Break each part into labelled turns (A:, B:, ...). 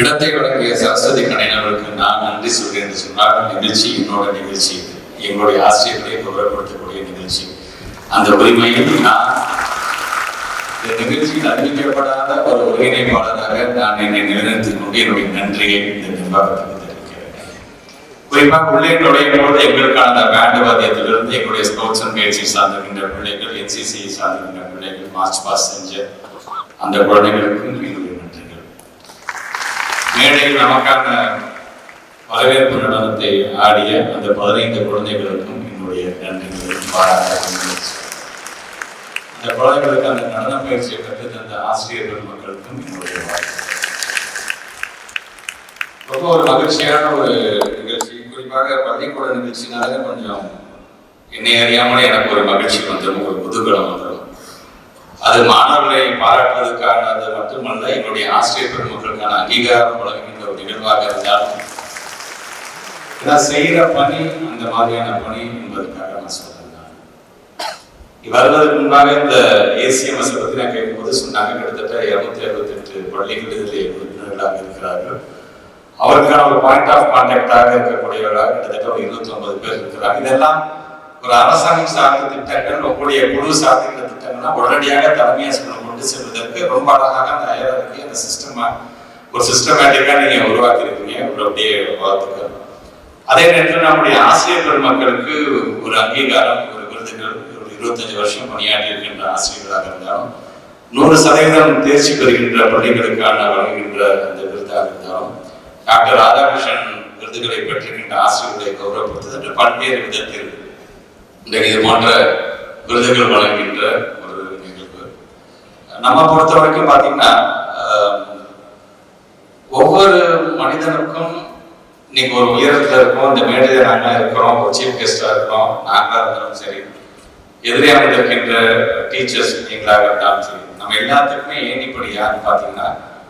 A: இடத்தை வழங்கிய சரஸ்வதி கலைஞர்களுக்கு நான் நன்றி சொல்கிறேன் என்று சொன்னால் நிகழ்ச்சி என்னோட நிகழ்ச்சி. எங்களுடைய ஆசிரியர்களை கௌரவப்படுத்தக்கூடிய நிகழ்ச்சி. அந்த உரிமையை நான் இந்த நிகழ்ச்சியில் அறிவிக்கப்படாத ஒரு ஒருங்கிணைப்பாளராக நான் என்னை நிலைநிறுத்திக் கொண்டு என்னுடைய நன்றியை இந்த நிர்வாகத்துக்கு தெரிவிக்கிறேன். குறிப்பாக உள்ளே நுழையும் போது எங்களுக்கான அந்த பேண்டு வாத்தியத்திலிருந்து எங்களுடைய ஸ்போர்ட்ஸ் அண்ட் பயிற்சி சார்ந்திருக்கின்ற பிள்ளைகள் என்சிசி சார்ந்திருக்கின்ற பிள்ளைகள் மார்ச் பாஸ் செஞ்ச அந்த குழந்தைகளுக்கும் மேடையில் நமக்கான வரவேற்பு நடனத்தை ஆடிய அந்த பதினைந்து குழந்தைகளுக்கும் என்னுடைய நன்றிகளை பாராட்டுகிறேன் அந்த குழந்தைகளுக்கு அந்த நடன பயிற்சியை கற்று தந்த ஆசிரியர்கள் மக்களுக்கும் என்னுடைய வாழ்த்து ரொம்ப ஒரு மகிழ்ச்சியான ஒரு நிகழ்ச்சி. குறிப்பாக பள்ளிக்கூட நிகழ்ச்சினாலே கொஞ்சம் என்னை அறியாமலே எனக்கு ஒரு மகிழ்ச்சி வந்துடும் ஒரு குதூகலம் வந்துடும். அது மாணவர்களை பாராட்டுவதற்கானது மட்டுமல்ல என்னுடைய ஆசிரியர் பெருமக்களுக்கான அங்கீகாரம் வழங்குகின்ற ஒரு நிகழ்வாக இருந்தாலும் நான் செய்கிற பணி அந்த மாதிரியான பணி என்பதற்காக நான் சொல்றேன் வருவதற்கு முன்பாக இந்த ஏசிஎம்எஸ் பத்தி நான் கேட்கும்போது சொன்னாங்க கிட்டத்தட்ட இருநூத்தி அறுபத்தி எட்டு பள்ளிகள் இதில் உறுப்பினர்களாக இருக்கிறார்கள். அவருக்கான ஒரு பாயிண்ட் ஆஃப் கான்டாக்டாக இருக்கக்கூடியவர்களாக கிட்டத்தட்ட ஒரு இருபத்தி ஒன்பது பேர் இருக்கிறாங்க. இதெல்லாம் ஒரு அரசாங்கம் சார்ந்த திட்டங்கள் உங்களுடைய குழு சார்ந்த திட்டங்கள்லாம் உடனடியாக தலைமை ஆசிரியர் கொண்டு செல்வதற்கு ரொம்ப அழகாக அந்த ஐஆர்க்கு அந்த சிஸ்டமா ஒரு சிஸ்டமேட்டிக்காக நீங்க உருவாக்கி இருக்கீங்க உங்களுடைய வாழ்த்துக்கள். அதே நேரத்தில் நம்முடைய ஆசிரியர் பெருமக்களுக்கு ஒரு அங்கீகாரம் ஒரு விருதுகள் ஒரு இருபத்தஞ்சு வருஷம் பணியாற்றி இருக்கின்ற ஆசிரியர்களாக இருந்தாலும் நூறு சதவீதம் தேர்ச்சி பெறுகின்ற பள்ளிகளுக்கான வழங்குகின்ற அந்த விருதாக இருந்தாலும் டாக்டர் ராதாகிருஷ்ணன் விருதுகளை பெற்றிருக்கின்ற ஆசிரியர்களை கௌரவப்படுத்துகின்ற பல்வேறு விதத்தில் இந்த இது போன்ற விருதுகள் வழங்குகின்ற ஒரு நிகழ்வு. நம்ம பொறுத்த வரைக்கும் பார்த்தீங்கன்னா ஒவ்வொரு மனிதனுக்கும் இன்னைக்கு ஒரு உயரத்துல இருக்கோம் இந்த மேடையில நாங்களா இருக்கிறோம் ஒரு சீஃப் கெஸ்டா இருக்கிறோம் நாங்களா இருந்தாலும் சரி எதிரே அமைந்திருக்கின்ற டீச்சர்ஸ் நீங்களாக இருந்தாலும் சரி நம்ம எல்லாத்துக்குமே ஏணிப்படி யாருன்னு பார்த்தீங்கன்னா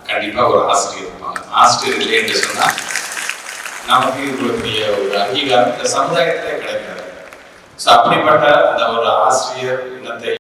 A: கண்டிப்பா ஒரு ஆசிரியர் இருப்பாங்க. ஆசிரியர் இல்லைன்னு சொன்னா நமக்கு இருக்கக்கூடிய ஒரு அங்கீகாரம். இந்த சமுதாயத்துல ஸோ அப்படிப்பட்ட அந்த ஒரு ஆசிரியர் இனத்தை